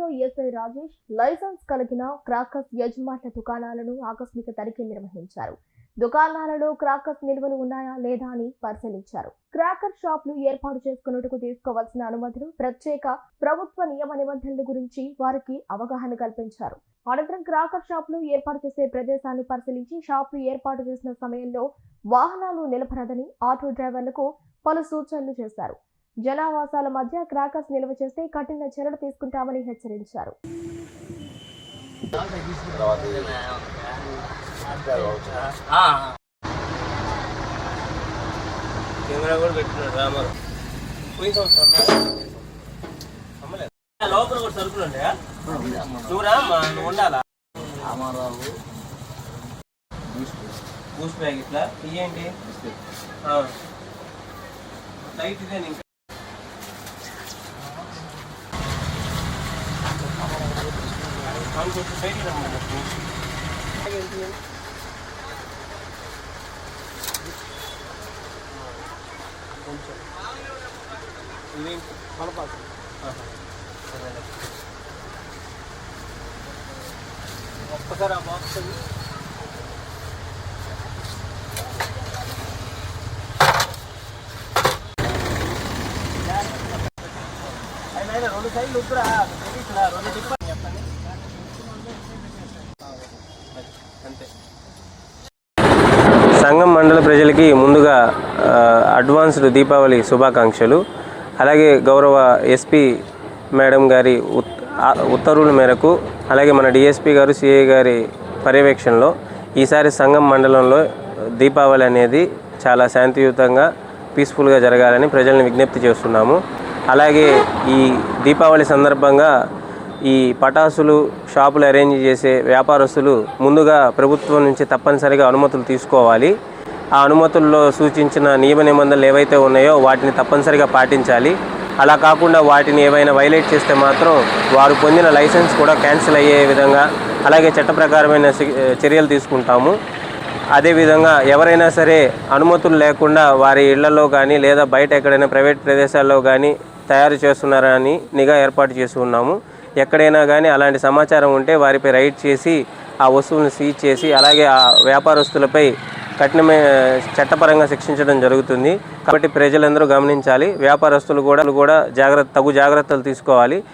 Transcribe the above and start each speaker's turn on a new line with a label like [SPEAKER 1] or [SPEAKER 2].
[SPEAKER 1] సమయంలో SI Rajesh licence కలిగిన crackers యజమానుల దుకాణాలను ఆకస్మిక తనిఖీ నిర్వహించారు. దుకాణాలలో క్రాకర్స్ నిల్వలు ఉన్నాయా లేదా అని పరిశీలించారు. క్రాకర్ షాపులు ఏర్పాటు చేసుకున్నట్టుకు తీసుకోవాల్సిన అనుమతులు ప్రత్యేక ప్రభుత్వ నియమ నిబంధనల గురించి వారికి అవగాహన కల్పించారు. అనంతరం క్రాకర్ షాపులు ఏర్పాటు చేసే ప్రదేశాన్ని పరిశీలించి షాపులు ఏర్పాటు చేసిన సమయంలో వాహనాలు నిలబడదని ఆటో డ్రైవర్లకు పలు సూచనలు చేశారు. జనావాసాల మధ్య క్రాకర్స్ నిల్వ చేస్తే కఠిన చర్యలు తీసుకుంటామని హెచ్చరించారు.
[SPEAKER 2] తర్వాత
[SPEAKER 3] కెమెరా కూడా రామారు. లోపల కూడా సరుకులు ఉంటాయా నువ్వు రా అమ్మా, నువ్వు ఉండాలా?
[SPEAKER 2] రామారావు
[SPEAKER 3] బూస్ట్ బ్యాగ్ ఇట్లా? లైట్ ఇదే ఇంకా కొంచెం బయటికి రమ్మన్నా. కొంచెం. ఇదేంటి? ఆహా. ఒక్కసారి ఆ బాక్స్ అయినా రెండు సైడ్లు వద్దురా రెండు టిప్పర్ సంఘం మండల ప్రజలకి ముందుగా అడ్వాన్స్డ్ దీపావళి శుభాకాంక్షలు. అలాగే గౌరవ ఎస్పీ మేడం గారి ఉత్ ఉత్తర్వుల మేరకు అలాగే మన డిఎస్పీ గారు సిఐ గారి పర్యవేక్షణలో ఈసారి సంఘం మండలంలో దీపావళి అనేది చాలా శాంతియుతంగా పీస్ఫుల్గా జరగాలని ప్రజల్ని విజ్ఞప్తి చేస్తున్నాము. అలాగే ఈ దీపావళి సందర్భంగా ఈ పటాసులు షాపులు అరేంజ్ చేసే వ్యాపారస్తులు ముందుగా ప్రభుత్వం నుంచి తప్పనిసరిగా అనుమతులు తీసుకోవాలి. ఆ అనుమతుల్లో సూచించిన నియమ నిబంధనలు ఏవైతే ఉన్నాయో వాటిని తప్పనిసరిగా పాటించాలి. అలా కాకుండా వాటిని ఏవైనా వైలేట్ చేస్తే మాత్రం వారు పొందిన లైసెన్స్ కూడా క్యాన్సిల్ అయ్యే విధంగా అలాగే చట్ట ప్రకారమైన చర్యలు తీసుకుంటాము. అదేవిధంగా ఎవరైనా సరే అనుమతులు లేకుండా వారి ఇళ్ళలో కానీ లేదా బయట ఎక్కడైనా ప్రైవేట్ ప్రదేశాల్లో కానీ తయారు చేస్తున్నారా అని నిఘా ఏర్పాటు చేసి ఉన్నాము. ఎక్కడైనా కానీ అలాంటి సమాచారం ఉంటే వారిపై రైడ్ చేసి ఆ వస్తువులను సీజ్ చేసి అలాగే ఆ వ్యాపారస్తులపై కఠినమైన చట్టపరంగా శిక్షించడం జరుగుతుంది. కాబట్టి ప్రజలందరూ గమనించాలి. వ్యాపారస్తులు కూడా కూడా జాగ్రత్త తగు జాగ్రత్తలు తీసుకోవాలి.